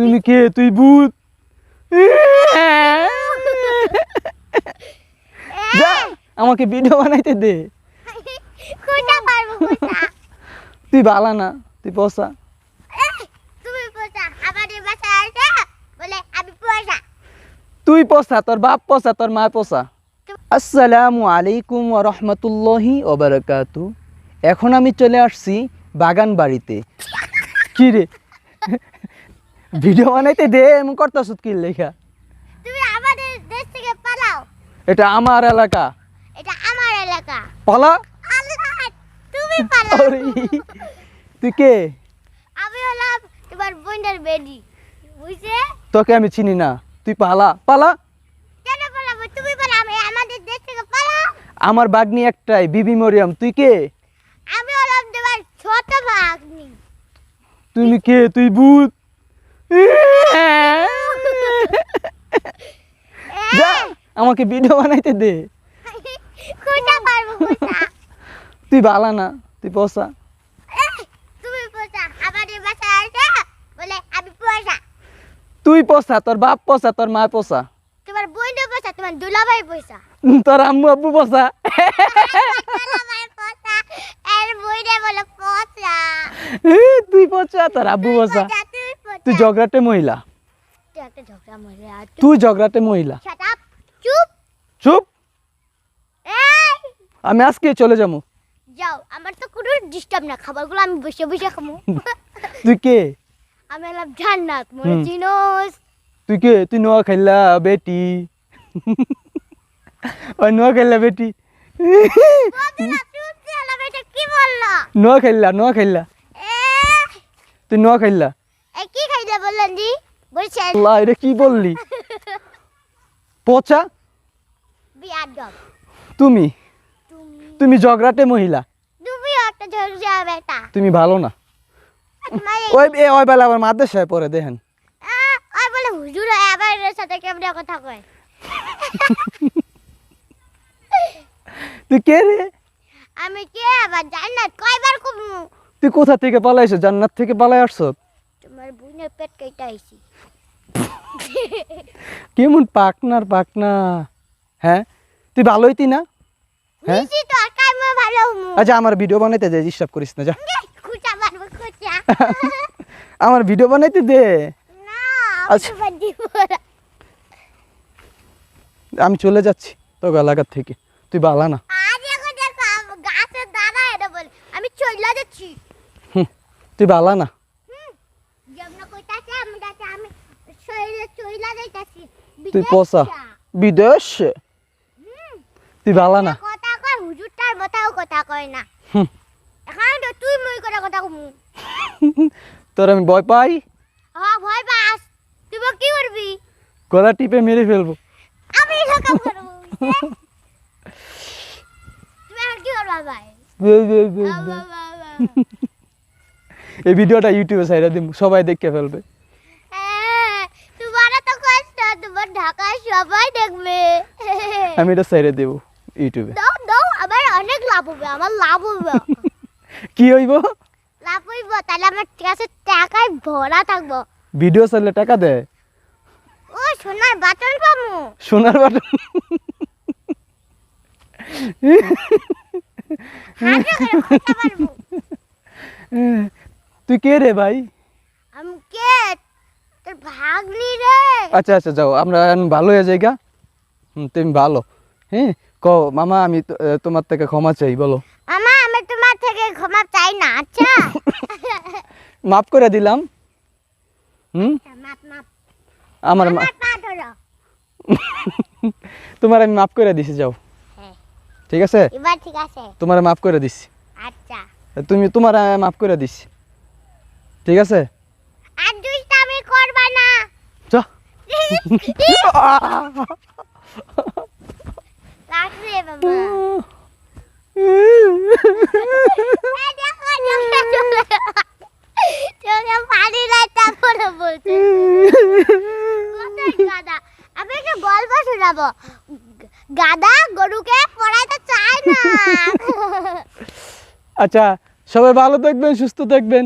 তুমি কে? তুই ভূত। যা আমাকে ভিডিও বানাইতে দে। পারব তুই বালা না তুই পয়সা তুমি পোষা আমাদের বাসায় আসে বলে আমি পোষা তুই পয়সা তোর বাপ পয়সা তোর মা পয়সা আসসালামু আলাইকুম ওয়া রাহমাতুল্লাহি ওয়া বারাকাতু। এখন আমি চলে আসছি বাগান বাড়িতে কি রে? ভিডিও বানাইতে দে এমন করতেছ কি লেখা? তুমি আমাদের দেশ থেকে পালাও। এটা আমার এলাকা। এটা আমার এলাকা। পালা? আল্লাহ তুমি পালাও। তুই কে? আমি হলাম তোমার বোনের বেডি বুঝছে তোকে আমি চিনি না। তুই পালা? পালা? কেন পালাবো? তুমি পালাবে আমাদের দেশ থেকে পালাও আমার বাগনি একটাই বিবি মরিয়াম। তুই কে? আমি হলাম তোমার ছোট ভাগ্নি তুমি কে? তুই ভূত। যা আমাকে ভিডিও বানাইতে দে। কোথা পারব কোথা তুই বালা না তুই পয়সা তুমি পোষা আমাদের বাসায় আসে বলে আমি পোষা তুই পয়সা তোর বাপ পয়সা তোর মা পয়সা তোমার বোনের পোষা তোমার দুলাভাই পোষা তোর আম্মু আব্বু বোনে পোষা তুই পয়সা তোর আব্বু পোষা, তুই ঝগড়াটে মহিলা। তুই ঝগড়াটে মহিলা। চুপ। আমি আজকে চলে যাব। যাও আমার তো কোনো ডিস্টার্ব না খাবারগুলো আমি বসে বসে খাব। তুই কে? আমি হলাম জান্নাত মনে হুম। চিনোস। তুই কে? তুই নোয়া খেললা বেটি। ওই নোয়া খেললা বেটি বন্ধুরা চুপ হলাম এটা কি বলল? নোয়া খেললা নোয়া খেললা তুই নোয়া খেললা বললেন দি বলছেন। আল্লাহ এটা কি বললি? পচা? বিয়াদব তুমি? তুমি। তুমি ঝগড়াটে মহিলা। তুমি একটা ঝগড়া বেটা। তুমি ভালো না। ওই এ ওই বেলা আবার মাদ্রাসায় পড়ে দেখেন। আহ, বলে হুজুর আবার এর সাথে কেমন কথা কয়? তুই কে রে? আমি কে আবার জান্নাত? কয়বার কমু? তুই কোথা থেকে পালাইছ? জান্নাত থেকে পালাই আসছ? তোমার বোনের পেট কেটে আইছি। কেমন পাকনার পাকনা? হ্যাঁ? তুই ভালো হইতি না? হ্যাঁ? আচ্ছা আমার ভিডিও বানাইতে দে ডিস্টার্ব করিস না যা। আমার ভিডিও বানাইতে দে। না আচ্ছা। আমি না। চলে যাচ্ছি তো এলাকার থেকে। তুই বালা না। তুই এখন দেখো আম- গাছের দানা এটা বল আমি চলে যাচ্ছি হুম, তুই বালা না যেমন কইতাছে আমি যাচ্ছি আমি শরীরে চলে যাইতাছি তুই পচা বিদেশ? তুই বালা না? কথা কয় হুজুরটার মতাও কথা কয় না। এখন তো তুই মই করে কথা কমু। তোর আমি ভয় পাই? হ্যাঁ ভয় পাস। তুই বা কি করবি? গলা টিপে মেরে ফেলব। আমি সকাল করব তুমি আর কি করবা ভাই। এই ভিডিওটা ইউটিউবে সাইডে দিব সবাই দেখে ফেলবে তোমার তো কষ্ট তোমার ঢাকায় সবাই দেখবে। আমি এটা সাইডে দেবো ইউটিউবে। দাও দাও আমার অনেক লাভ হবে আমার লাভ হবে। কি হইব? লাভ হইব তাহলে আমার কাছে টাকায় ভরা থাকব। ভিডিও চাইলে টাকা দেয় ও সোনার বাটন পামু সোনার বাটন। তুই কে রে ভাই? আমি কে? ভাগ্নি রে। আচ্ছা আচ্ছা যাও আমরা ভালো হয়ে যাই গা। হুম, তুমি ভালো। হ্যাঁ মামা আমি তোমার থেকে ক্ষমা চাই বলো। মামা আমি তোমার থেকে ক্ষমা চাই না আচ্ছা? মাফ করে দিলাম। হুম? মাপ আমার তোমার আমি মাফ করে দিছি যাও। হ্যাঁ। ঠিক আছে? এবার ঠিক আছে। তোমার মাফ করে দিছি। আচ্ছা। তুমি তোমার মাফ করে দিছি। ঠিক আছে? আর দুষ্টামি করবা না চ পানি বলছে গাধা আমি একটা গল্প শোনাবো গাধা গরুকে পড়াইতে চায় না আচ্ছা সবাই ভালো থাকবেন, সুস্থ থাকবেন।